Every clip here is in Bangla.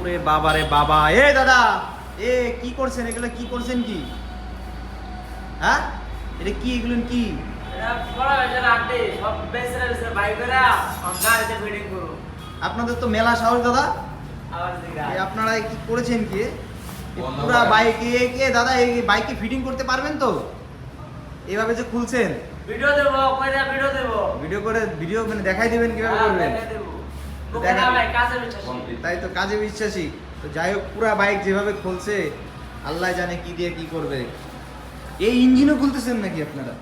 ওরে বাবা রে বাবা। এ দাদা এ কি করছেন? এগুলো কি করছেন কি? হ্যাঁ? এটা কি এগুলো কি? আপনাদের তো মেলা সাহস দাদা। আপনারা কি করেছেন কি? পুরা বাইকে কে দাদা এই বাইকে ফিটিং করতে পারবেন তো? এইভাবে যে খুলছেন। ভিডিও দেবো ভিডিও দেবো? ভিডিও করে ভিডিও মানে দেখাই দিবেন কীভাবে হ্যাঁ, করবেন? তাই তো কাজে বিশ্বাসী। তো যাই হোক পুরা বাইক যেভাবে খুলছে আল্লাহ জানে কি দিয়ে কি করবে। এই ইঞ্জিনও খুলতেছেন নাকি আপনারা?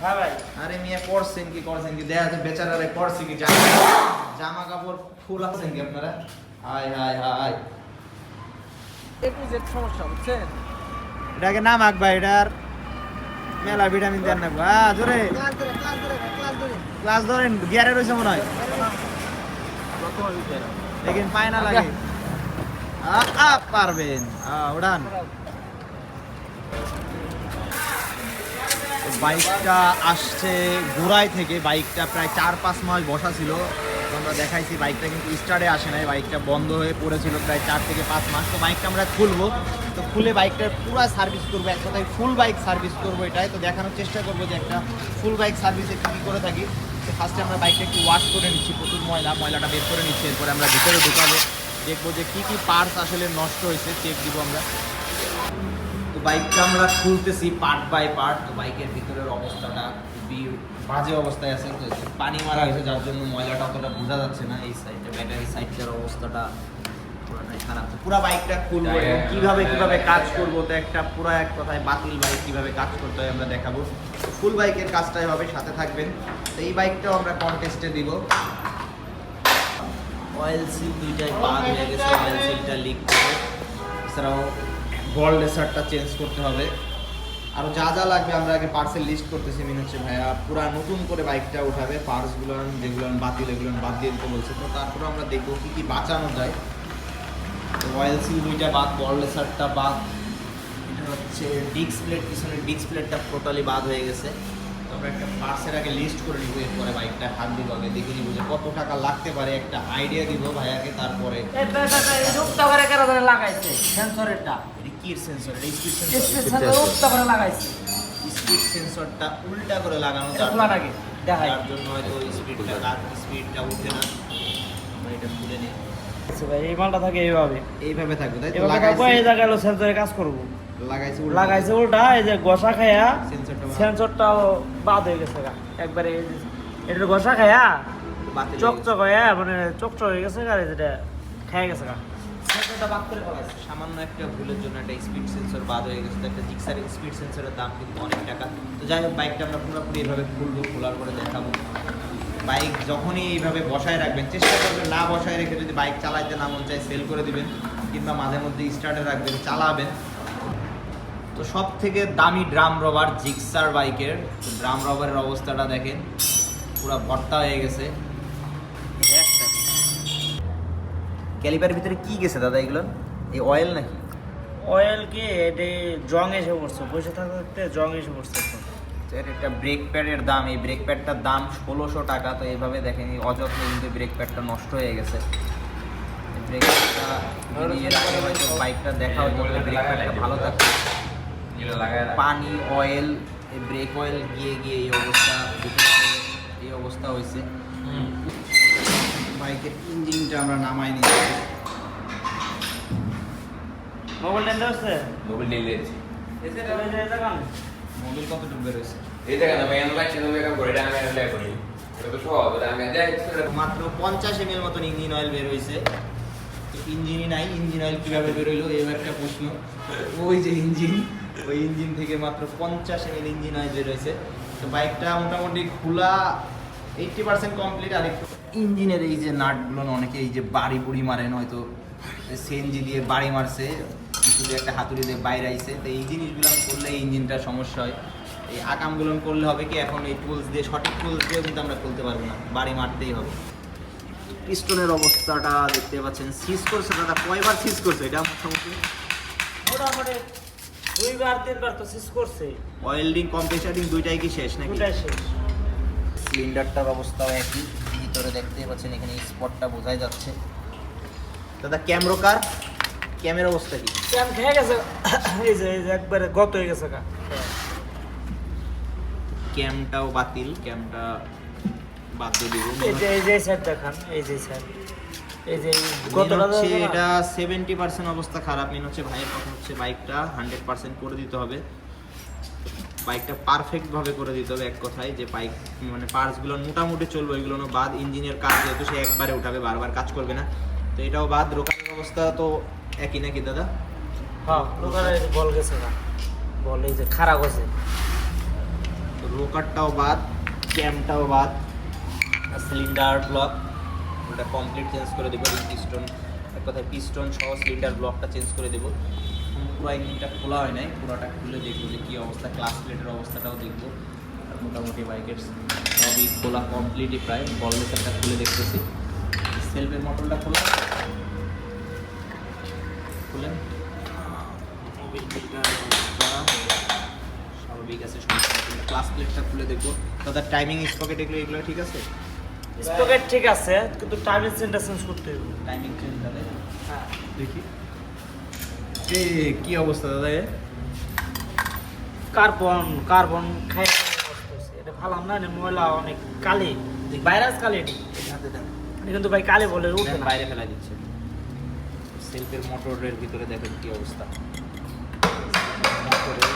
হ্যাঁ ভাই। আরে মিয়া করছেন কি করছেন কি? দেখা যায় বেচারারে করছে কি জামা জামা কাপড় ফুল আছেন কি আপনারা? Hi hi hi A to Z সমস্যা বুঝছেন? এটাকে নাম আঁকবা এটার মেলা ভিটামিন দেন না জোরে। ধরে ক্লাস ধরে ক্লাস ধরে ক্লাস ধরেন গিয়ারে রয়েছে মনে হয়। লেকিন পারবেন। উড়ান। বাইকটা আসছে গোড়াই থেকে। বাইকটা প্রায় চার, পাঁচ মাস বসা ছিল। আমরা দেখাইছি, বাইকটা কিন্তু স্টার্টে আসে নাই। বাইকটা বন্ধ হয়ে পড়েছিল প্রায় চার থেকে পাঁচ মাস। তো বাইকটা আমরা খুলবো। তো খুলে বাইকটার পুরো সার্ভিস করব। এক কথায় ফুল বাইক সার্ভিস করব এটাই। তো দেখানোর চেষ্টা করব যে একটা ফুল বাইক সার্ভিসে কী করে থাকি। ফার্স্টে আমরা বাইকটা একটু ওয়াশ করে নিচ্ছি, প্রচুর ময়লা, ময়লাটা বের করে নিচ্ছি, এরপরে আমরা ভিতরে ঢুকাবো, দেখব যে কী কী পার্টস আসলে নষ্ট হয়েছে চেক দিব আমরা। তো বাইকটা আমরা খুলতেছি পার্ট বাই পার্ট তো বাইকের ভিতরের অবস্থাটা খুবই বাজে অবস্থায় আছে, তো পানি মারা হয়েছে, যার জন্য ময়লাটা অতটা বোঝা যাচ্ছে না, এই সাইডে ব্যাটারি সাইডটার অবস্থাটা তো পুরো বাইকটা খুলবো এবং কীভাবে কীভাবে কাজ করব তো একটা পুরো এক কথায় বাতিল বাইক কীভাবে কাজ করতে হয় আমরা দেখাবো। ফুল বাইকের কাজটাই হবে সাথে থাকবেন। তো এই বাইকটাও আমরা কন্টেস্টে দিব। অয়েল সিল দুইটাই বাদ হয়ে গেছে অয়েল সিলটা লিক করে। এছাড়াও বল রেসারটা চেঞ্জ করতে হবে। আরও যা যা লাগবে আমরা আগে পার্সেল লিস্ট করতেছি মিন হচ্ছে ভাইয়া। পুরা নতুন করে বাইকটা উঠাবে পার্টসগুলো যেগুলো বাতিল এগুলো বাদ দিয়ে দিতে বলছে। তো তারপরে আমরা দেখব কী কী বাঁচানো যায়। তো অয়েল সিল দুইটা বাদ বল রেসারটা বাদ। এটা হচ্ছে ডিক্স প্লেট পিছনের ডিক্স প্লেটটা টোটালি বাদ হয়ে গেছে। আমরা একটা পার্সের আগে লিস্ট করে নিব এরপরে বাইকটা হাত দিব আগে দেখে নিব যে কত টাকা লাগতে পারে একটা আইডিয়া দিব ভাইয়াকে তারপরে করে কেন ধরে লাগাইছে? সেন্সরেরটা এটা কি সেন্সর এটা স্পিড সেন্সর রূপটা করে লাগাইছে। স্পিড সেন্সরটা উল্টা করে লাগানো খোলাটাকে দেখাই যার জন্য হয়তো স্পিডটা স্পিডটা উঠে না। আমরা এটা খুলে নিই। আচ্ছা ভাই এই মালটা থাকে এইভাবে। এইভাবে থাকবে তাই তো? এবার এই জায়গায় সেন্সরে কাজ করব। লাগাইছি উল্টা। লাগাইছে উল্টা এই যে ঘষা খায়া সেন্সরটা বাদ। হয়ে গেছে একবারে এই যে- খায়া চকচক হয়ে মানে চকচক হয়ে গেছে আর যেটা খেয়ে গেছে গা। সামান্য একটা ভুলের জন্য একটা স্পিড সেন্সর বাদ হয়ে গেছে একটা জিক্সার স্পিড সেন্সরের দাম কিন্তু অনেক টাকা। তো যাই হোক বাইকটা আমরা পুরোপুরি এইভাবে খুলবো খোলার পরে দেখাবো। বাইক যখনই এইভাবে বসায় রাখবেন, চেষ্টা করবেন না বসায় রেখে যদি বাইক চালাইতে না মন চায় সেল করে দিবেন কিংবা মাঝে মধ্যে স্টার্টে রাখবেন, চালাবেন। তো সব থেকে দামি ড্রাম রবার জিক্সার বাইকের ড্রাম রবারের অবস্থাটা দেখেন, পুরো ভর্তা হয়ে গেছে। ক্যালিপারের ভিতরে কি গেছে দাদা এগুলো? এই অয়েল নাকি? অয়েল কি? এটা জং এসে পড়ছে, বসে থাকতে জং এসে পড়ছে এর একটা ব্রেক প্যাডের দাম এই ব্রেক প্যাডটার দাম ষোলোশো টাকা তো এইভাবে দেখেন এই অযত্নে কিন্তু ব্রেক প্যাডটা নষ্ট হয়ে গেছে। ব্রেক প্যাডটা এর আগে হয়তো বাইকটা দেখা হতো ব্রেক প্যাডটা ভালো থাকতো। এগুলো লাগায় পানি অয়েল এই ব্রেক অয়েল গিয়ে গিয়ে এই অবস্থা এই অবস্থা হয়েছে। বাইকের ইঞ্জিনটা আমরা নামাই নিয়েছি। মোবাইল টেন্ডার আছে মোবিল নিয়ে নিয়েছি। মোবিল কতটুকু বেরোয়েছে এই দেখেন, আমি এমন লাগছে, আমি এরকম করি, এটা আমি লেখা করি। এটা তো সহজ, এটা আমি দেখ, এটা- মাত্র পঞ্চাশ এম মতন ইঞ্জিন অয়েল বের হয়েছে। ইঞ্জিনই নাই ইঞ্জিন অয়েল কীভাবে বেরোইলো এই একটা প্রশ্ন। ওই যে ইঞ্জিন ওই ইঞ্জিন থেকে মাত্র পঞ্চাশ এম ইঞ্জিন অয়েল বের হয়েছে। তো বাইকটা মোটামুটি খোলা এইটটি পার্সেন্ট কমপ্লিট আর একটু ইঞ্জিনের এই যে নাটগুলো অনেকে এই যে বাড়ি বুড়ি মারেন হয়তো সিএনজি দিয়ে বাড়ি মারছে। কিছু দিয়ে একটা হাতুড়ি দিয়ে বাইরে আইছে। তো এই জিনিসগুলো করলে এই ইঞ্জিনটার সমস্যা হয়। এই আকামগুলো করলে হবে কি এখন এই টুলস দিয়ে সঠিক টুলস দিয়ে কিন্তু আমরা খুলতে পারব না। বাড়ি মারতেই হবে। পিস্টনের অবস্থাটা দেখতে পাচ্ছেন। সিজ করছে দাদা কয়বার সিজ করছে এটা? মোটামুটি মোটামুটি দুইবার তিনবার তো শেষ করছে। ওয়েল্ডিং কম্প্রেসারিং দুইটাই কি শেষ নাকি? শেষ। সিলিন্ডারটার অবস্থাও একই। ভিতরে দেখতেই পাচ্ছেন এখানে স্পটটা বোঝাই যাচ্ছে। দাদা ক্যামেরোকার ক্যামেরা অবস্থা কি? ক্যাম খেয়ে গেছে। এই যে এই যে একবারে গত হয়ে গেছে গা। ক্যামটাও বাতিল ক্যামটা বাদ দিয়ে দিব। এই যে এই যে স্যার দেখান এই যে স্যার এই যে গতটা হচ্ছে এটা সেভেন্টি পার্সেন্ট অবস্থা খারাপ। মেন হচ্ছে ভাইয়ের কথা হচ্ছে বাইকটা হান্ড্রেড পার্সেন্ট করে দিতে হবে। বাইকটা পারফেক্ট ভাবে করে দিতে হবে এক কথায় যে বাইক মানে পার্টসগুলো মোটামুটি চলবে ওইগুলো বাদ। ইঞ্জিনের কাজ যেহেতু সে একবারে উঠাবে বারবার কাজ করবে না। তো এটাও বাদ। রোকানের অবস্থা তো একই নাকি দাদা? হ্যাঁ লোকারে বল গেছে গা বল যে খারাপ তো রোকারটাও বাদ ক্যামটাও বাদ সিলিন্ডার ব্লক ওটা কমপ্লিট চেঞ্জ করে দেবো পিস্টন এক কথায় পিস্টন সহ সিলিন্ডার ব্লকটা চেঞ্জ করে দেবো। পুরো ইঞ্জিনটা খোলা হয় নাই পুরোটা খুলে দেখব যে কী অবস্থা ক্লাস প্লেটের অবস্থাটাও দেখব। আর মোটামুটি বাইকের সবই খোলা কমপ্লিটই প্রায় বল লেসারটা খুলে দেখতেছি। সেলফের মোটরটা খোলা। খুলেন। স্বাভাবিক আছে ক্লাস প্লেটটা খুলে দেখব। দাদা টাইমিং স্পকেট এগুলো এগুলো ঠিক আছে? স্পকেট ঠিক আছে কিন্তু টাইমিং সেন্টার চেঞ্জ করতে হবে। টাইমিং চেঞ্জ হ্যাঁ। দেখি। এ কি অবস্থা দাদা কার্বন কার্বন খাই এটা ভালো না ময়লা অনেক কালি। ভাইরাস কালি এটা। কিন্তু ভাই কালি বলে উঠে বাইরে ফেলা দিচ্ছে। সেলফের মোটরের ভিতরে দেখেন কি অবস্থা। মোটরের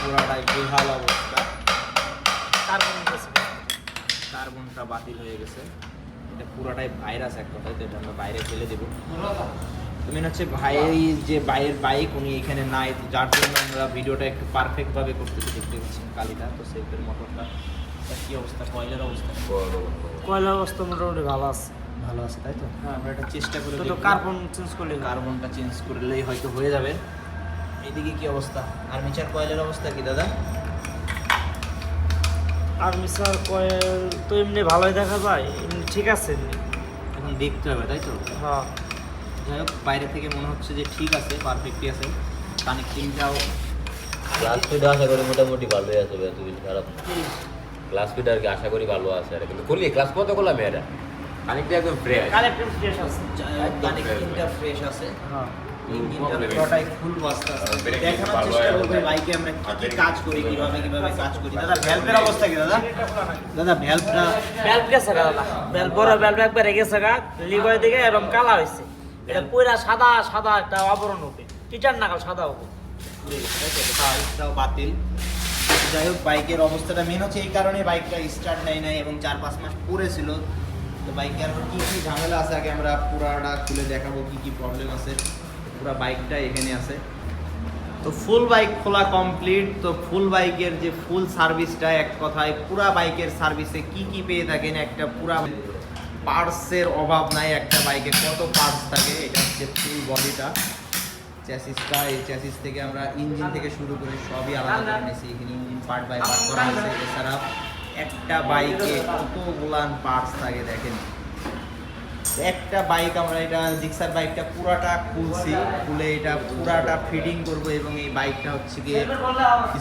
পুরাটাই বেহাল অবস্থা। কার্বন কার্বনটা বাতিল হয়ে গেছে। এটা পুরাটাই ভাইরাস এক কথায় তো? এটা আমরা বাইরে ফেলে দেবো। তুমি হচ্ছে ভাই যে বাইরের বাইক উনি এখানে নাই যার জন্য আমরা ভিডিওটা একটু পারফেক্ট ভাবে করতেছি দেখতে পাচ্ছেন কালিটা। তো সেলফের মোটরটা তার কি অবস্থা? কয়লার অবস্থা? কয়লা অবস্থা মোটামুটি ভালো আছে। ভালো আছে তাই তো? হ্যাঁ। আমরা এটা চেষ্টা করে তো কার্বন চেঞ্জ করলে কার্বনটা চেঞ্জ করলেই হয়তো হয়ে যাবে। এইদিকে কি অবস্থা? আর্মিচার কয়েলের অবস্থা কি দাদা? আর মিসার কয়েল তো এমনি ভালোই দেখা যায় এমনি ঠিক আছে এমনি। এখন দেখতে হবে তাই তো? হ্যাঁ। যাই হোক বাইরে থেকে মনে হচ্ছে যে ঠিক আছে পারফেক্টই আছে। কানেক্টিংটাও ক্লাস ফিড আশা করি মোটামুটি ভালোই আছে এত বেশি খারাপ ক্লাস ফিড আর কি আশা করি ভালো আছে আর কিন্তু করলি ক্লাস কত করলাম এটা খানিকটা একদম ফ্রেশ কালেক্টর ফ্রেশ আছে। কানেক্টিংটা ফ্রেশ আছে। হ্যাঁ। ইঞ্জিনটা problem পুরোটাই ফুল আস্তে আস্তে আর ব্রেকিং দেখানোর চেষ্টা বাইকে আমরা কি কি কাজ করি কীভাবে কীভাবে কাজ করি। দাদা ভ্যালভের অবস্থা কি দাদা? দাদা ভ্যালভটা বেল্ট গেছে দাদা। বেল্ট বড় বেল্ট একবারে গেছে গা লিভার দিকে এরকম কালা হয়েছে এটা পুরা সাদা সাদা একটা আবরণ হবে টিটার নাকাল সাদা হবে বাতিল। যাই হোক বাইকের অবস্থাটা মেন হচ্ছে এই কারণে বাইকটা স্টার্ট নেয় নাই এবং চার পাঁচ মাস পড়েছিল তো বাইকের আর কি কি ঝামেলা আছে? আগে আমরা পুরাটা খুলে দেখাবো কি কি প্রবলেম আছে। পুরা বাইকটা এখানে আছে। তো ফুল বাইক খোলা কমপ্লিট তো ফুল বাইকের যে ফুল সার্ভিসটা এক কথায় পুরা বাইকের সার্ভিসে কি কি পেয়ে থাকেন? একটা পুরা পার্টসের অভাব নাই, একটা বাইকে কত পার্টস থাকে? এটা হচ্ছে ফুল বডিটা চ্যাসিসটা এই চ্যাসিস থেকে আমরা ইঞ্জিন থেকে শুরু করে সবই আলাদা করে নিয়েছি। এখানে ইঞ্জিন পার্ট বাই পার্ট করা হয়েছে। এছাড়া একটা বাইকে কতগুলান পার্টস থাকে দেখেন। একটা বাইক আমরা এটা জিক্সার বাইকটা পুরাটা খুলছি, খুলে এটা পুরাটা ফিটিং করব এবং এই বাইকটা হচ্ছে গিয়ে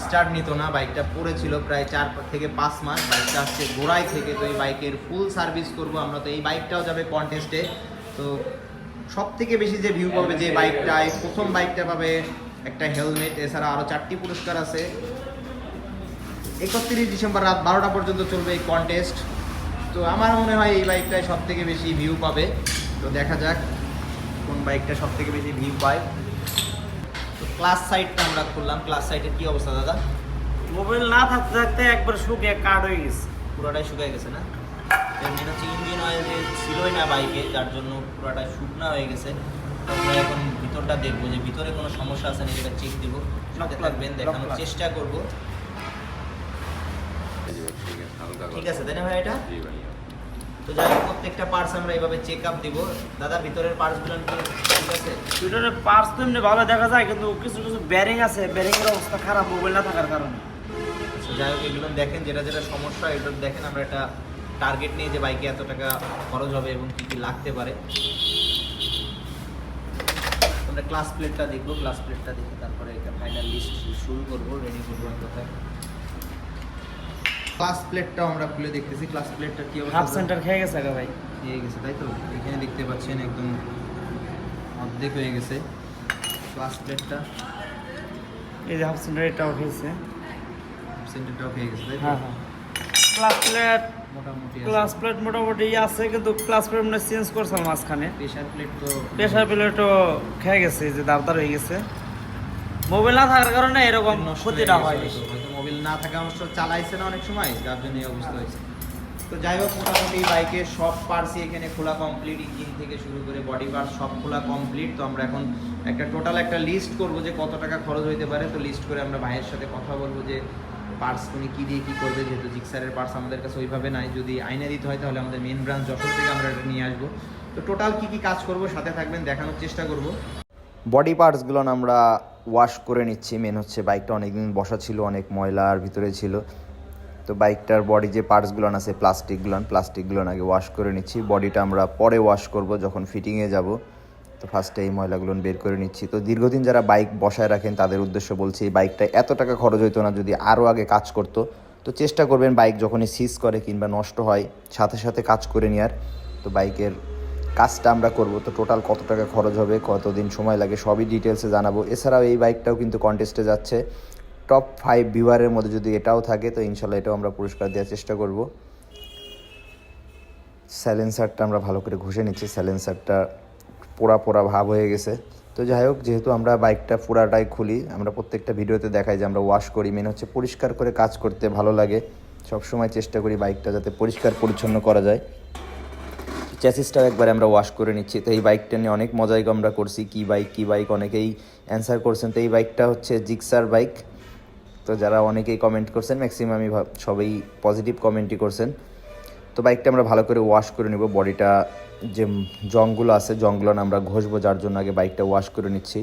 স্টার্ট নিত না। বাইকটা পড়েছিল প্রায় চার থেকে পাঁচ মাস। বাইকটা আসছে গোড়ায় থেকে তো এই বাইকের ফুল সার্ভিস করব আমরা। তো এই বাইকটাও যাবে কন্টেস্টে তো সব থেকে বেশি যে ভিউ পাবে যে বাইকটায় প্রথম বাইকটা পাবে একটা হেলমেট এছাড়া আরও চারটি পুরস্কার আছে। একত্রিশ ডিসেম্বর রাত বারোটা পর্যন্ত চলবে এই কন্টেস্ট তো আমার মনে হয় এই বাইকটাই সব থেকে বেশি ভিউ পাবে। তো দেখা যাক কোন বাইকটা সব থেকে বেশি ভিউ পায়। তো ক্লাস সাইডটা আমরা খুললাম। ক্লাস সাইডের কি অবস্থা দাদা? মোবাইল না থাকতে থাকতে একবার শুকিয়ে কার্ড হয়ে গেছে। পুরোটাই শুকিয়ে গেছে না? মেন হচ্ছে ইঞ্জিন অয়েল যে ছিলই না বাইকে যার জন্য পুরোটা শুকনা হয়ে গেছে। আমরা এখন ভিতরটা দেখব যে ভিতরে কোনো সমস্যা আছে নাকি এটা চেক দিব। সাথে থাকবেন দেখানোর চেষ্টা করব। ঠিক আছে তাই না ভাই এটা? তো যাই হোক প্রত্যেকটা পার্টস আমরা এইভাবে চেক আপ দিব। দাদা ভিতরের পার্টসগুলো ঠিক আছে? টুইটারের পার্স তো এমনি ভালো দেখা যায় কিন্তু কিছু কিছু ব্যারিং আছে। ব্যারিং এর অবস্থা খারাপ মোবাইল না থাকার কারণে। যাই হোক এগুলো দেখেন যেটা যেটা সমস্যা এগুলো দেখেন আমরা একটা টার্গেট নিয়ে যে বাইকে এত টাকা খরচ হবে এবং কী কী লাগতে পারে। আমরা ক্লাস প্লেটটা দেখব ক্লাস প্লেটটা দেখে তারপরে এটা ফাইনাল লিস্ট শুরু করব রেডি করব কথায়। ক্লাস প্লেটটাও আমরা খুলে দেখতেছি ক্লাস প্লেটটা কি অবস্থা? হাফ সেন্টার খেয়ে গেছে গা ভাই। খেয়ে গেছে তাই তো? এখানে দেখতে পাচ্ছেন একদম অর্ধেক হয়ে গেছে ক্লাস প্লেটটা এই যে হাফ সেন্টার এটাও খেয়েছে। সেন্টারটাও হয়ে গেছে তাই? হ্যাঁ হ্যাঁ। ক্লাস প্লেট মোটামুটি ক্লাস প্লেট মোটামুটি আছে কিন্তু ক্লাস প্লেট মানে চেঞ্জ করছে মাঝখানে। প্রেশার প্লেট তো প্রেশার প্লেটও খেয়ে গেছে যে দাবদার হয়ে গেছে। মোবাইল না থাকার কারণে এরকম ক্ষতিটা হয়ে না থাকা অবশ্য চালাইছে না অনেক সময়, যার জন্য এই অবস্থা হয়েছে। তো যাই হোক, মোটামুটি বাইকের সব পার্টসই এখানে খোলা কমপ্লিট ইঞ্জিন থেকে শুরু করে বডি পার্ট সব খোলা কমপ্লিট তো আমরা এখন একটা টোটাল একটা লিস্ট করব যে কত টাকা খরচ হইতে পারে। তো লিস্ট করে আমরা ভাইয়ের সাথে কথা বলব যে পার্টস উনি কী দিয়ে কী করবে, যেহেতু জিক্সারের পার্টস আমাদের কাছে ওইভাবে নাই। যদি আইনে দিতে হয় তাহলে আমাদের মেন ব্রাঞ্চ যশোর থেকে আমরা এটা নিয়ে আসব। তো টোটাল কী কী কাজ করব, সাথে থাকবেন, দেখানোর চেষ্টা করব। বডি পার্টসগুলো আমরা ওয়াশ করে নিচ্ছি। মেন হচ্ছে বাইকটা অনেকদিন বসা ছিল, অনেক ময়লার ভিতরে ছিল। তো বাইকটার বডি যে পার্টসগুলো আছে প্লাস্টিকগুলো প্লাস্টিকগুলো আগে ওয়াশ করে নিচ্ছি। বডিটা আমরা পরে ওয়াশ করব যখন ফিটিংয়ে যাব। তো ফার্স্টে এই ময়লাগুলো বের করে নিচ্ছি। তো দীর্ঘদিন যারা বাইক বসায় রাখেন, তাদের উদ্দেশ্য বলছি, এই বাইকটা এত টাকা খরচ হইতো না, যদি আরও আগে কাজ করতো। তো চেষ্টা করবেন বাইক যখনই সিজ করে কিংবা নষ্ট হয়, সাথে সাথে কাজ করে নেওয়ার তো বাইকের কাজটা আমরা করব। তো টোটাল কত টাকা খরচ হবে, কতদিন সময় লাগে, সবই ডিটেলসে জানাব। এছাড়াও এই বাইকটাও কিন্তু কন্টেস্টে যাচ্ছে। টপ ফাইভ ভিউয়ারের মধ্যে যদি এটাও থাকে, তো ইনশাল্লাহ এটাও আমরা পুরস্কার দেওয়ার চেষ্টা করব। স্যালেন্সারটা আমরা ভালো করে ঘষে নিচ্ছি। স্যালেন্সারটা পোড়া পোড়া ভাব হয়ে গেছে। তো যাই হোক, যেহেতু আমরা বাইকটা পুরাটাই খুলি, আমরা প্রত্যেকটা ভিডিওতে দেখাই যে আমরা ওয়াশ করি। মেন হচ্ছে পরিষ্কার করে কাজ করতে ভালো লাগে। সবসময় চেষ্টা করি বাইকটা যাতে পরিষ্কার পরিচ্ছন্ন করা যায়। চ্যাসিসটাও একবার আমরা ওয়াশ করে নিচ্ছি। তো এই বাইকটা নিয়ে অনেক মজাই আমরা করছি, কি বাইক কি বাইক অনেকেই অ্যান্সার করছেন। তো এই বাইকটা হচ্ছে জিক্সার বাইক তো যারা অনেকেই কমেন্ট করছেন ম্যাক্সিমামই সবাই পজিটিভ কমেন্টই করছেন। তো বাইকটা আমরা ভালো করে ওয়াশ করে নিব। বডিটা যে জংগুলো আছে, জংগুলো আমরা ঘষবো, যার জন্য আগে বাইকটা ওয়াশ করে নিচ্ছি।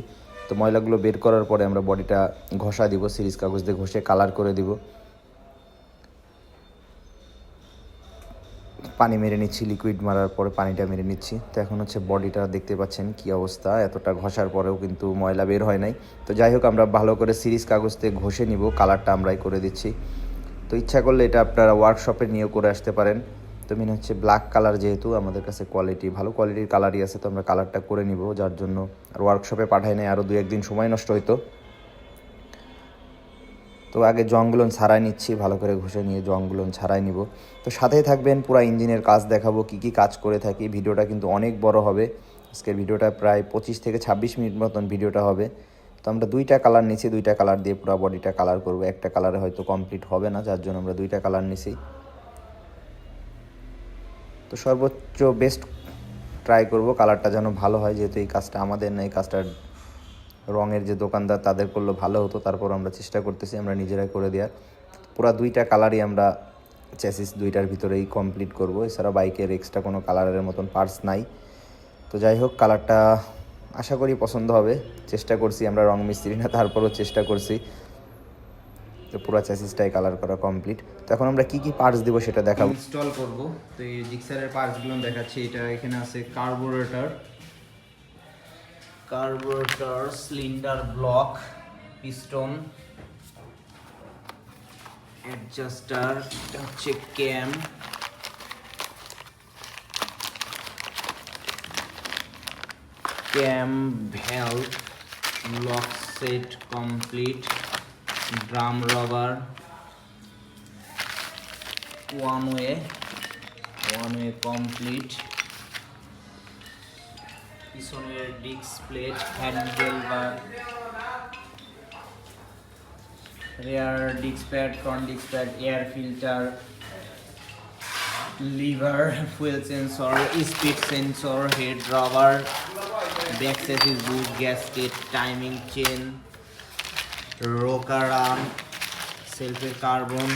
তো ময়লাগুলো বের করার পরে আমরা বডিটা ঘষা দিব, সিরিজ কাগজ দিয়ে ঘষে কালার করে দিব। পানি মেরে নিচ্ছি লিকুইড মারার পরে পানিটা মেরে নিচ্ছি। তো এখন হচ্ছে বডিটা দেখতে পাচ্ছেন কি অবস্থা, এতটা ঘষার পরেও কিন্তু ময়লা বের হয় নাই। তো যাই হোক, আমরা ভালো করে সিরিজ কাগজ দিয়ে ঘষে নিব, কালারটা আমরাই করে দিচ্ছি। তো ইচ্ছা করলে এটা আপনারা ওয়ার্কশপে নিয়েও করে আসতে পারেন। তো মেন হচ্ছে ব্ল্যাক কালার যেহেতু, আমাদের কাছে কোয়ালিটি ভালো কোয়ালিটির কালারই আছে, তো আমরা কালারটা করে নিব, যার জন্য আর ওয়ার্কশপে পাঠাই নাই আরও দু একদিন সময় নষ্ট হইতো। তো আগে জংগুলো ছাড়াই নিচ্ছি, ভালো করে ঘষে নিয়ে জংগুলো ছাড়াই নিব। তো সাথেই থাকবেন, পুরো ইঞ্জিনের কাজ দেখাবো, কি কি কাজ করে থাকি। ভিডিওটা কিন্তু অনেক বড় হবে। আজকের ভিডিওটা প্রায় পঁচিশ থেকে ছাব্বিশ মিনিট মতন ভিডিওটা হবে। তো আমরা দুইটা কালার নিছি, দুইটা কালার দিয়ে পুরো বডিটা কালার করব। একটা কালারে হয়তো কমপ্লিট হবে না, যার জন্য আমরা দুইটা কালার নিছি। তো সর্বোচ্চ বেস্ট ট্রাই করব, কালারটা যেন ভালো হয়, যেহেতু এই কাজটা আমাদের না, এই কাজটা রঙের যে দোকানদার তাদের করলে ভালো হতো তারপর আমরা চেষ্টা করতেছি, আমরা নিজেরাই করে দেওয়ার পুরো দুইটা কালারই আমরা চ্যাসিস দুইটার ভিতরেই কমপ্লিট করব। এছাড়া বাইকের এক্সট্রা কোনো কালারের মতন পার্টস নাই। তো যাই হোক, কালারটা আশা করি পছন্দ হবে। চেষ্টা করছি, আমরা রং মিস্ত্রি না, তারপরও চেষ্টা করছি। তো পুরো চ্যাসিসটাই কালার করা কমপ্লিট তো এখন আমরা কি কি পার্টস দিব সেটা দেখাবো। ইনস্টল করব। তো এই জিক্সারের পার্টসগুলো দেখাচ্ছি। এটা এখানে আছে carburettor carburettor cylinder block, piston, adjuster হচ্ছে cam. Cam valve lock set complete, drum rubber one way one way complete. পিছনের disc plate handle bar rear disc pad front disc pad air filter lever fuel sensor speed sensor head rubber back সেফিস boot gasket timing chain rocker arm সেলফের carbon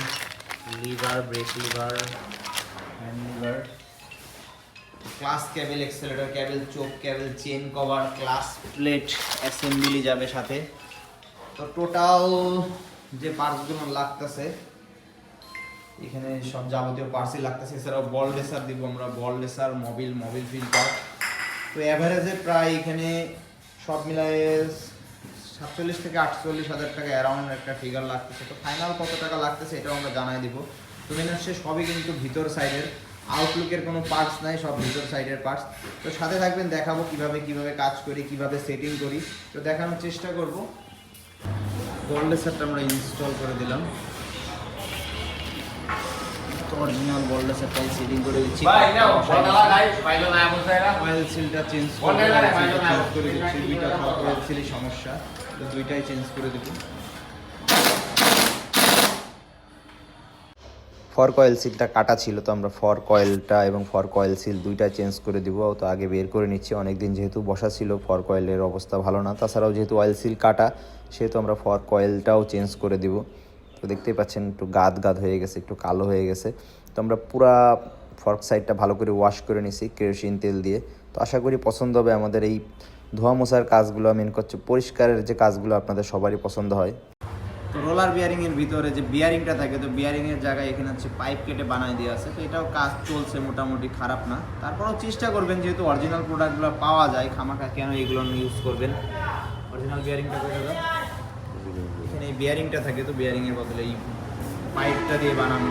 lever brake lever hand lever clutch cable accelerator cable choke cable chain cover clutch plate assembly যাবে সাথে। তো টোটাল যে পার্টসগুলো লাগতেছে, এখানে সব যাবতীয় পার্সই লাগতেছে। এছাড়াও বল রেসার দিব আমরা ball racer Mobil Mobil filter তো অ্যাভারেজে প্রায় এখানে সব মিলায়ে সাতচল্লিশ থেকে আটচল্লিশ হাজার টাকা অ্যারাউন্ড একটা ফিগার লাগতেছে। তো ফাইনাল কত টাকা লাগতেছে এটাও আমরা জানাই দিব। তো মেন হচ্ছে সবই কিন্তু ভিতর সাইডের আউটলুকের কোনো পার্টস নাই সব ভিতর সাইডের পার্টস তো সাথে থাকবেন দেখাবো কীভাবে কীভাবে কাজ করি কীভাবে সেটিং করি। তো দেখানোর চেষ্টা করব। বললেসারটা আমরা ইনস্টল করে দিলাম। তো অরিজিনাল সেটিং করে দিচ্ছি। অয়েল সিলটা চেঞ্জ করে দিচ্ছি। দুইটা অয়েল সিলই সমস্যা। তো দুইটাই চেঞ্জ করে দেবো ফর কয়েল সিলটা কাটা ছিল, তো আমরা ফর কয়েলটা এবং ফর কয়েল সিল দুইটা চেঞ্জ করে দিব। তো আগে বের করে নিচ্ছি অনেক দিন যেহেতু বসা ছিল, ফর কয়েলের অবস্থা ভালো না। তাছাড়াও যেহেতু অয়েল সিল কাটা, সেহেতু আমরা ফর কয়েলটাও চেঞ্জ করে দিব। তো দেখতেই পাচ্ছেন, একটু গাদ গাদ হয়ে গেছে, একটু কালো হয়ে গেছে। তো আমরা পুরা ফর্ক সাইডটা ভালো করে ওয়াশ করে নিছি, কেরোসিন তেল দিয়ে। তো আশা করি পছন্দ হবে আমাদের এই ধোয়া মোছার কাজগুলো। মেন করছে, পরিষ্কারের যে কাজগুলো আপনাদের সবারই পছন্দ হয়। তো রোলার বিয়ারিং এর ভিতরে যে বিয়ারিংটা থাকে, তো বিয়ারিং এর জায়গায় এখানে হচ্ছে পাইপ কেটে বানায় দেওয়া আছে। তো এটাও কাজ চলছে মোটামুটি, খারাপ না। তারপরেও চেষ্টা করবেন, যেহেতু অরিজিনাল প্রোডাক্টগুলো পাওয়া যায়, খামাখা কেন এগুলো ইউজ করবেন? অরিজিনাল বিয়ারিংটা করে এখানে এই বিয়ারিংটা থাকে, তো বিয়ারিং এর বদলে এই পাইপটা দিয়ে বানানো।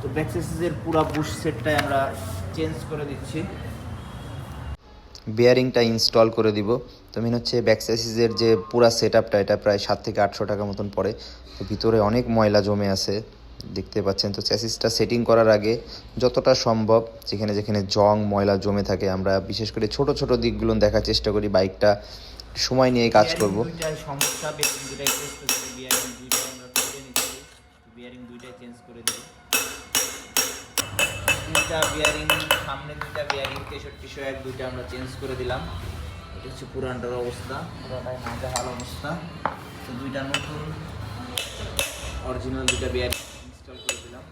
তো ব্যাকসেসের পুরো বুশ সেটটাই আমরা চেঞ্জ করে দিচ্ছি। বিয়ারিংটা ইনস্টল করে দিব। তো মেন হচ্ছে ব্যাকসাইসিসের যে পুরা সেট আপটা এটা প্রায় সাত থেকে আটশো টাকা মতন পড়ে। তো ভিতরে অনেক ময়লা জমে আছে দেখতে পাচ্ছেন। তো চ্যাসিসটা সেটিং করার আগে যতটা সম্ভব যেখানে যেখানে জং ময়লা জমে থাকে আমরা বিশেষ করে ছোট ছোট দিকগুলো দেখার চেষ্টা করি বাইকটা সময় নিয়ে কাজ করব। সমস্যা বিয়ারিং দুইটাই আমরা করে নিচ্ছি বিয়ারিং দুইটাই চেঞ্জ করে দেবো। দুইটা বিয়ারিং সামনে দুইটা বিয়ারিং তেষট্টিশো এক দুইটা আমরা চেঞ্জ করে দিলাম। এটা হচ্ছে পুরানটার অবস্থা। অবস্থা। তো দুইটা নতুন অরিজিনাল বিয়ারিং ইনস্টল করে দিলাম।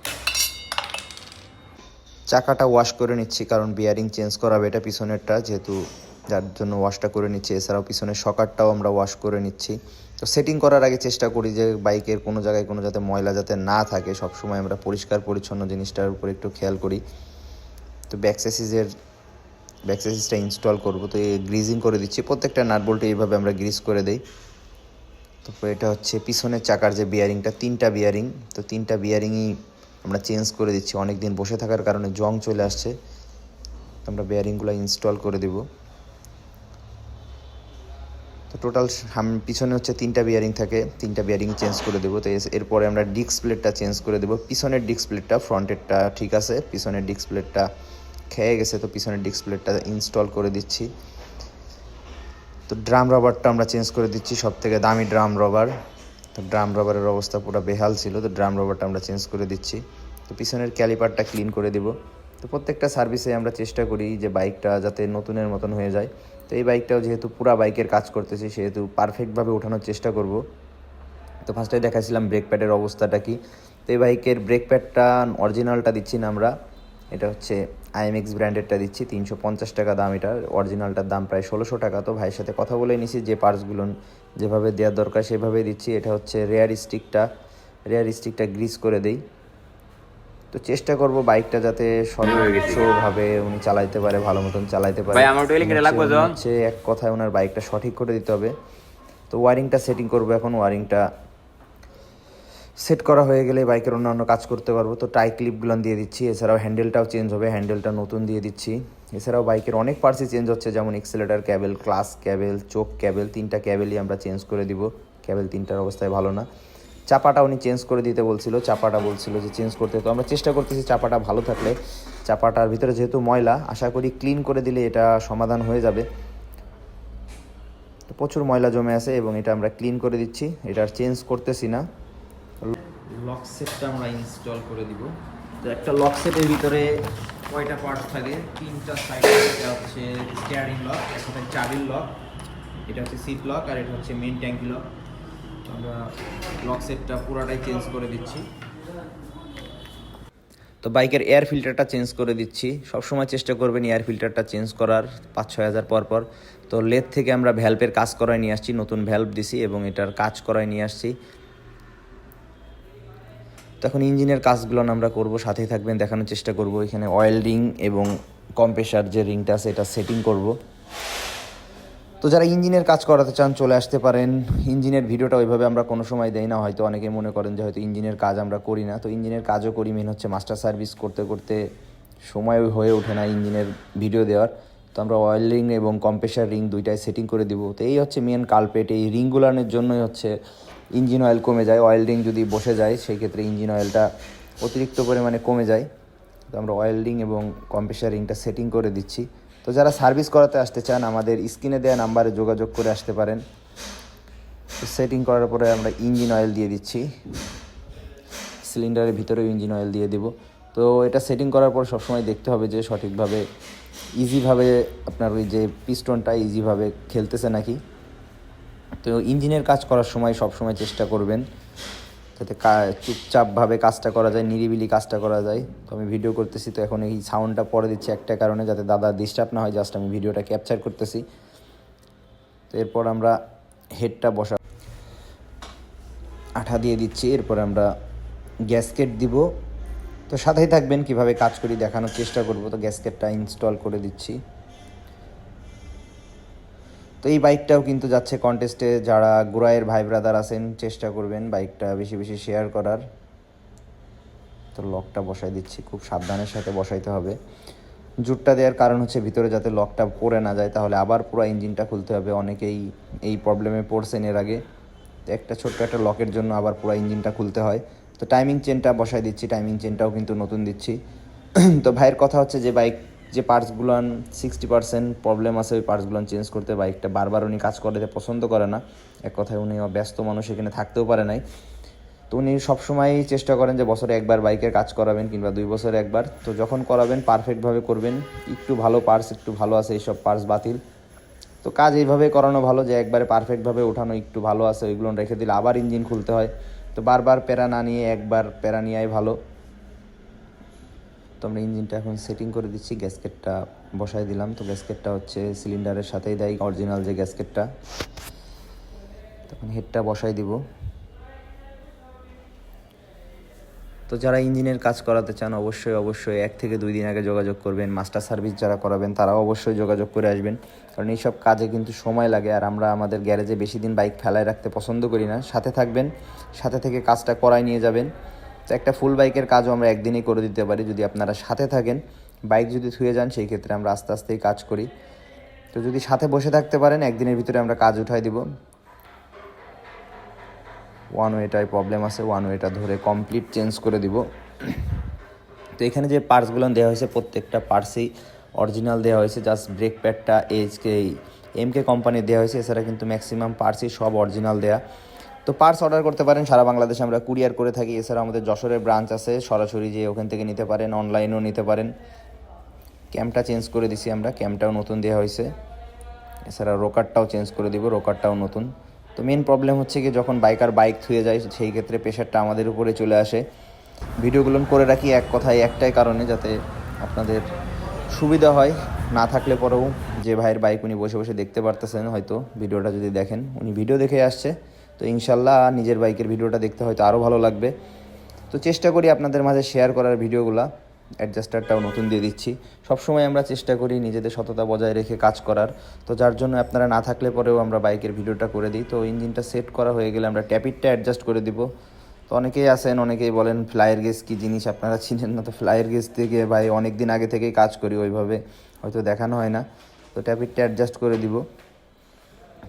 চাকাটা ওয়াশ করে নিচ্ছি, কারণ বিয়ারিং চেঞ্জ করাবে এটা পিছনেরটা, যেহেতু যার জন্য ওয়াশটা করে নিচ্ছি, এছাড়াও পিছনের সকারটাও আমরা ওয়াশ করে নিচ্ছি। তো সেটিং করার আগে চেষ্টা করি যে বাইকের কোনো জায়গায় কোনো যাতে ময়লা যাতে না থাকে, সবসময় আমরা পরিষ্কার পরিচ্ছন্ন জিনিসটার উপর একটু খেয়াল করি। তো ব্যাকসেসিসের ব্যাকসেসিসটা ইনস্টল করব। তো এই গ্রিজিং করে দিচ্ছি। প্রত্যেকটা নাট বল্টে এইভাবে আমরা গ্রিজ করে দেই। তারপর এটা হচ্ছে পিছনের চাকার যে বিয়ারিংটা তিনটা বিয়ারিং তো তিনটা বিয়ারিংই আমরা চেঞ্জ করে দিচ্ছি। অনেক দিন বসে থাকার কারণে জং চলে আসছে। আমরা বিয়ারিংগুলো ইনস্টল করে দেব। তো টোটাল পিছনে হচ্ছে তিনটা বিয়ারিং থাকে। তিনটা বিয়ারিং চেঞ্জ করে দেবো। তো এরপরে আমরা ডিস্ক প্লেটটা চেঞ্জ করে দেবো। পিছনের ডিস্ক প্লেটটা ফ্রন্টেরটা ঠিক আছে। পিছনের ডিস্ক প্লেটটা খেয়ে গেছে, তো পিছনের ডিস্ক প্লেটটা ইনস্টল করে দিচ্ছি। তো ড্রাম রবারটা আমরা চেঞ্জ করে দিচ্ছি সব থেকে দামি ড্রাম রবার তো ড্রাম রবারের অবস্থা পুরো বেহাল ছিল, তো ড্রাম রবারটা আমরা চেঞ্জ করে দিচ্ছি। তো পিছনের ক্যালিপারটা ক্লিন করে দেব। তো প্রত্যেকটা সার্ভিসে আমরা চেষ্টা করি যে বাইকটা যাতে নতুনের মতন হয়ে যায়। তো এই বাইকটাও যেহেতু পুরা বাইকের কাজ করতেছি, সেহেতু পারফেক্টভাবে ওঠানোর চেষ্টা করব। তো ফার্স্টে দেখাছিলাম ব্রেক প্যাডের অবস্থাটা কি। তো এই বাইকের ব্রেক প্যাডটা অরিজিনালটা দিচ্ছি না আমরা। এটা হচ্ছে আইএমএক্স ব্র্যান্ডেরটা দিচ্ছি তিনশো পঞ্চাশ টাকা দাম এটার। অরিজিনালটার দাম প্রায় ষোলোশো টাকা। তো ভাইয়ের সাথে কথা বলে নিছি যে পার্টসগুলো যেভাবে দেওয়ার দরকার সেভাবেই দিচ্ছি। এটা হচ্ছে রেয়ার স্টিকটা। রেয়ার স্টিকটা গ্রিস করে দেই। তো চেষ্টা করব বাইকটা যাতে সর্বোচ্চভাবে উনি চালাইতে পারে ভালো মতন চালাইতে পারে। হচ্ছে এক কথায় ওনার বাইকটা সঠিক করে দিতে হবে। তো ওয়ারিংটা সেটিং করব এখন ওয়ারিংটা সেট করা হয়ে গেলে বাইকের অন্যান্য কাজ করতে পারব। তো টাই ক্লিপগুলো দিয়ে দিচ্ছি, এছাড়াও হ্যান্ডেলটাও চেঞ্জ হবে হ্যান্ডেলটা নতুন দিয়ে দিচ্ছি। এছাড়াও বাইকের অনেক পার্টসই চেঞ্জ হচ্ছে, যেমন accelerator cable clutch cable choke cable তিনটা ক্যাবেলই আমরা চেঞ্জ করে দিব। ক্যাবেল তিনটার অবস্থায় ভালো না। চাপাটা উনি চেঞ্জ করে দিতে বলছিল, চাপাটা বলছিল যে চেঞ্জ করতে। তো আমরা চেষ্টা করতেছি চাপাটা ভালো থাকলে। চাপাটার ভিতরে যেহেতু ময়লা, আশা করি ক্লিন করে দিলে এটা সমাধান হয়ে যাবে। তো প্রচুর ময়লা জমে আছে এবং এটা আমরা ক্লিন করে দিচ্ছি। এটা চেঞ্জ করতেছি না। লক সেটটা আমরা ইনস্টল করে দিব। তো একটা লক সেটের ভিতরে কয়টা পার্টস থাকে? তিনটা সাইড এটা হচ্ছে স্টিয়ারিং লক একটা হচ্ছে চাবির লক এটা হচ্ছে সিট লক আর এটা হচ্ছে মেন ট্যাঙ্কি লক আমরা লক সেটটা পুরাটাই চেঞ্জ করে দিচ্ছি। তো বাইকের এয়ার ফিল্টারটা চেঞ্জ করে দিচ্ছি। সবসময় চেষ্টা করবেন এয়ার ফিল্টারটা চেঞ্জ করার পাঁচ ছয় হাজার পর পর। তো লেদ থেকে আমরা ভ্যালভের কাজ করায় নিয়ে আসছি, নতুন ভ্যালভ দিছি এবং এটার কাজ করায় নিয়ে আসছি। তো এখন ইঞ্জিনের কাজগুলো আমরা করব, সাথেই থাকবেন, দেখানোর চেষ্টা করব। এখানে অয়েল রিং এবং কম্প্রেসার যে রিংটা আছে, এটা সেটিং করব। তো যারা ইঞ্জিনের কাজ করাতে চান, চলে আসতে পারেন। ইঞ্জিনের ভিডিওটা ওইভাবে আমরা কোনো সময় দেই না, হয়তো অনেকে মনে করেন যে হয়তো ইঞ্জিনের কাজ আমরা করি না। তো ইঞ্জিনের কাজও করি মেন হচ্ছে মাস্টার সার্ভিস করতে করতে সময় হয়ে ওঠে না ইঞ্জিনের ভিডিও দেওয়ার। তো আমরা অয়েল রিং এবং কম্প্রেসার রিং দুইটাই সেটিং করে দিব। তো এই হচ্ছে মেন কালপেট এই রিংগুলানের জন্যই হচ্ছে ইঞ্জিন অয়েল কমে যায় অয়েল রিং যদি বসে যায় সেই ক্ষেত্রে ইঞ্জিন অয়েলটা অতিরিক্ত পরিমাণে কমে যায়। তো আমরা অয়েল রিং এবং কম্প্রেসার রিংটা সেটিং করে দিচ্ছি। তো যারা সার্ভিস করাতে আসতে চান, আমাদের স্ক্রিনে দেওয়া নাম্বারে যোগাযোগ করে আসতে পারেন। তো সেটিং করার পরে আমরা ইঞ্জিন অয়েল দিয়ে দিচ্ছি। সিলিন্ডারের ভিতরেও ইঞ্জিন অয়েল দিয়ে দেব। তো এটা সেটিং করার পর সবসময় দেখতে হবে যে সঠিকভাবে ইজিভাবে আপনার ওই যে পিস্টনটা ইজিভাবে খেলতেছে নাকি। তো ইঞ্জিনের কাজ করার সময় সবসময় চেষ্টা করবেন যাতে চুপচাপভাবে কাজটা করা যায়, নিরিবিলি কাজটা করা যায়। তো আমি ভিডিও করতেছি, তো এখন এই সাউন্ডটা পরে দিচ্ছি একটা কারণে যাতে দাদা ডিস্টার্ব না হয় জাস্ট আমি ভিডিওটা ক্যাপচার করতেছি। তো এরপর আমরা হেডটা বসা আঠা দিয়ে দিচ্ছি, এরপর আমরা গ্যাসকেট দিব। তো সাথেই থাকবেন, কীভাবে কাজ করি দেখানোর চেষ্টা করব। তো গ্যাসকেটটা ইনস্টল করে দিচ্ছি। তো এই বাইকটাও কিন্তু যাচ্ছে কন্টেস্টে যারা গুড়াইয়ের ভাই ব্রাদার আছেন, চেষ্টা করবেন বাইকটা বেশি বেশি শেয়ার করার। তো লকটা বসাই দিচ্ছি, খুব সাবধানের সাথে বসাইতে হবে। জুটটা দেওয়ার কারণ হচ্ছে ভিতরে যাতে লকটা পড়ে না যায়, তাহলে আবার পুরো ইঞ্জিনটা খুলতে হবে। অনেকেই এই প্রবলেমে পড়ছেন এর আগে। তো একটা ছোট্ট একটা লকের জন্য আবার পুরো ইঞ্জিনটা খুলতে হয়। তো টাইমিং চেনটা বসাই দিচ্ছি টাইমিং চেনটাও কিন্তু নতুন দিচ্ছি। তো ভাইয়ের কথা হচ্ছে যে বাইক যে পার্টসগুলো সিক্সটি পার্সেন্ট প্রবলেম আছে, ওই পার্টসগুলো চেঞ্জ করতে বাইকটা বারবার উনি কাজ করতে পছন্দ করে না। এক কথায় উনি ব্যস্ত মানুষ, এখানে থাকতেও পারে নাই। তো উনি সবসময় চেষ্টা করেন যে বছরে একবার বাইকের কাজ করাবেন কিংবা দুই বছরে একবার। তো যখন করাবেন পারফেক্টভাবে করবেন। একটু ভালো পার্টস একটু ভালো আছে, এইসব পার্টস বাতিল। তো কাজ এইভাবে করানো ভালো যে একবারে পারফেক্টভাবে ওঠানো একটু ভালো আছে, ওইগুলো রেখে দিলে আবার ইঞ্জিন খুলতে হয়। তো বারবার প্যারা না নিয়ে একবার প্যারা নেওয়াই ভালো। তো আমরা ইঞ্জিনটা এখন সেটিং করে দিচ্ছি গ্যাসকেটটা বসাই দিলাম। তো গ্যাসকেটটা হচ্ছে সিলিন্ডারের সাথেই দেয় অরিজিনাল যে গ্যাসকেটটা তখন হেডটা বসাই দিব। তো যারা ইঞ্জিনের কাজ করাতে চান, অবশ্যই অবশ্যই এক থেকে দুই দিন আগে যোগাযোগ করবেন। মাস্টার সার্ভিস যারা করাবেন, তারাও অবশ্যই যোগাযোগ করে আসবেন। কারণ এইসব কাজে কিন্তু সময় লাগে, আর আমরা আমাদের গ্যারেজে বেশি দিন বাইক ফেলায় রাখতে পছন্দ করি না। সাথে থাকবেন, সাথে থেকে কাজটা করায় নিয়ে যাবেন। একটা ফুল বাইকের কাজও আমরা একদিনেই করে দিতে পারি যদি আপনারা সাথে থাকেন। বাইক যদি থুয়ে যান, সেই ক্ষেত্রে আমরা আস্তে আস্তেই কাজ করি। তো যদি সাথে বসে থাকতে পারেন, একদিনের ভিতরে আমরা কাজ উঠাই দিব। ওয়ান ওয়েটায় প্রবলেম আছে ওয়ান ওয়েটা ধরে কমপ্লিট চেঞ্জ করে দিব। তো এখানে যে পার্টসগুলো দেওয়া হয়েছে, প্রত্যেকটা পার্টসই অরিজিনাল দেওয়া হয়েছে। জাস্ট ব্রেক প্যাডটা এইচকে এমকে কোম্পানির দেওয়া হয়েছে। এছাড়া কিন্তু ম্যাক্সিমাম পার্টসই সব অরিজিনাল দেওয়া তো পার্স অর্ডার করতে পারেন, সারা বাংলাদেশে আমরা কুরিয়ার করে থাকি। এছাড়া আমাদের যশোরের ব্রাঞ্চ আছে, সরাসরি যে ওখান থেকে নিতে পারেন, অনলাইনেও নিতে পারেন। ক্যাম্পটা চেঞ্জ করে দিছি আমরা, ক্যাম্পটাও নতুন দেওয়া হয়েছে। এছাড়া রোকারটাও চেঞ্জ করে দিব, রোকারটাও নতুন। তো মেন প্রবলেম হচ্ছে কি, যখন বাইকার বাইক থুয়ে যায়, সেই ক্ষেত্রে প্রেশারটা আমাদের উপরে চলে আসে। ভিডিওগুলো করে রাখি এক কথায়, একটাই কারণে যাতে আপনাদের সুবিধা হয়। না থাকলে পরেও যে ভাইয়ের বাইক উনি বসে বসে দেখতে পারতেছেন, হয়তো ভিডিওটা যদি দেখেন, উনি ভিডিও দেখে আসছে। তো ইনশাল্লাহ নিজের বাইকের ভিডিওটা দেখতে হয়তো আরও ভালো লাগবে। তো চেষ্টা করি আপনাদের মাঝে শেয়ার করার ভিডিওগুলো অ্যাডজাস্টারটাও নতুন দিয়ে দিচ্ছি। সবসময় আমরা চেষ্টা করি নিজেদের সততা বজায় রেখে কাজ করার। তো যার জন্য আপনারা না থাকলে পরেও আমরা বাইকের ভিডিওটা করে দিই। তো ইঞ্জিনটা সেট করা হয়ে গেলে আমরা ট্যাপিটটা অ্যাডজাস্ট করে দিব। তো অনেকেই আছেন, অনেকেই বলেন ফ্লায়ার গেজ কী জিনিস? আপনারা চিনেন না, তো ফ্লায়ার গেজ থেকে ভাই অনেক দিন আগে থেকেই কাজ করি ওইভাবে, হয়তো দেখানো হয় না। তো ট্যাপিটটা অ্যাডজাস্ট করে দিব।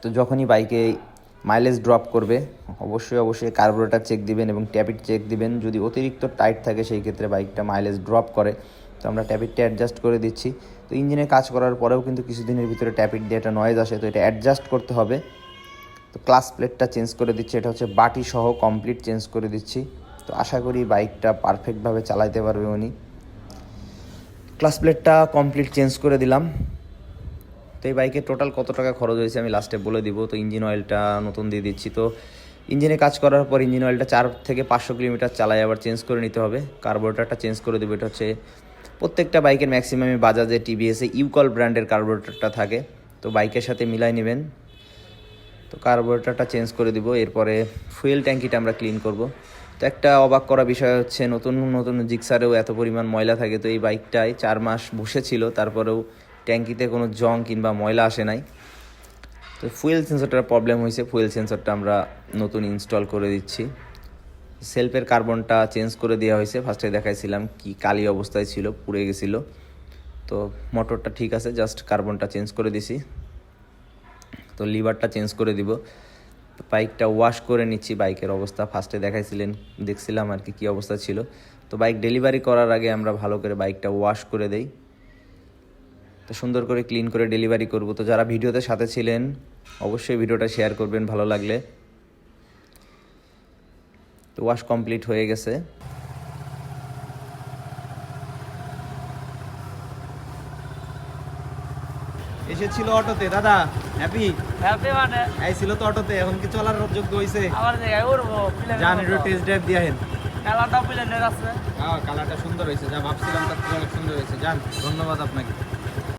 তো যখনই বাইকে মাইলেজ ড্রপ করবে, অবশ্যই অবশ্যই কার্বোরেটার চেক দিবেন এবং ট্যাপিট চেক দিবেন। যদি অতিরিক্ত টাইট থাকে, সেই ক্ষেত্রে বাইকটা মাইলেজ ড্রপ করে। তো আমরা ট্যাপিটটা অ্যাডজাস্ট করে দিচ্ছি। তো ইঞ্জিনে কাজ করার পরেও কিন্তু কিছুদিনের ভিতরে ট্যাপিট দিয়ে একটা নয়েজ আসে। তো এটা অ্যাডজাস্ট করতে হবে। তো ক্লাস প্লেটটা চেঞ্জ করে দিচ্ছি। এটা হচ্ছে বাটি সহ কমপ্লিট চেঞ্জ করে দিচ্ছি। তো আশা করি বাইকটা পারফেক্টভাবে চালাইতে পারবে উনি। ক্লাস প্লেটটা কমপ্লিট চেঞ্জ করে দিলাম। তো এই বাইকে টোটাল কত টাকা খরচ হয়েছে আমি লাস্টে বলে দিব। তো ইঞ্জিন অয়েলটা নতুন দিয়ে দিচ্ছি। তো ইঞ্জিনে কাজ করার পর ইঞ্জিন অয়েলটা চার থেকে পাঁচশো কিলোমিটার চালাই আবার চেঞ্জ করে নিতে হবে। কার্বোরেটারটা চেঞ্জ করে দেবো। এটা হচ্ছে প্রত্যেকটা বাইকের ম্যাক্সিমামে বাজাজে টিভিএসে ইউকল ব্র্যান্ডের কার্বোরেটারটা থাকে। তো বাইকের সাথে মিলাই নেবেন। তো কার্বোরেটারটা চেঞ্জ করে দিব। এরপরে ফুয়েল ট্যাঙ্কিটা আমরা ক্লিন করব। তো একটা অবাক করা বিষয় হচ্ছে, নতুন নতুন জিক্সারেও এত পরিমাণ ময়লা থাকে। তো এই বাইকটায় চার মাস বসেছিল। তারপরেও ট্যাঙ্কিতে কোনো জং কিংবা ময়লা আসে নাই। তো ফুয়েল সেন্সরটার প্রবলেম হয়েছে। ফুয়েল সেন্সরটা আমরা নতুন ইনস্টল করে দিচ্ছি। সেলফের কার্বনটা চেঞ্জ করে দেওয়া হয়েছে। ফার্স্টে দেখাইছিলাম কি কালি অবস্থায় ছিল, পুড়ে গেছিল। তো মোটরটা ঠিক আছে, জাস্ট কার্বনটা চেঞ্জ করে দিছি। তো লিভারটা চেঞ্জ করে দিব। বাইকটা ওয়াশ করে নিচ্ছি, বাইকের অবস্থা। ফার্স্টে দেখাইছিলেন, দেখছিলাম আর কি, কী অবস্থা ছিল। তো বাইক ডেলিভারি করার আগে আমরা ভালো করে বাইকটা ওয়াশ করে দেই। তো সুন্দর করে ক্লিন করে ডেলিভারি করব। তো যারা ভিডিওতে সাথে ছিলেন অবশ্যই ভিডিওটা শেয়ার করবেন ভালো লাগলে। তো ওয়াশ কমপ্লিট হয়ে গেছে। এসেছিল অটোতে দাদা হ্যাপি হ্যাপি মানে? এই ছিল তো অটোতে এখন কি চলার যোগ্য হয়েছে আমার জায়গায় যান মতো। একটু টেস্ট ড্রাইভ দিয়ে হেন খেলাটা প্লেনের আছে। হ্যাঁ কালারটা সুন্দর হয়েছে যা ভাবছিলাম তার থেকে অনেক সুন্দর হয়েছে যান ধন্যবাদ আপনাকে।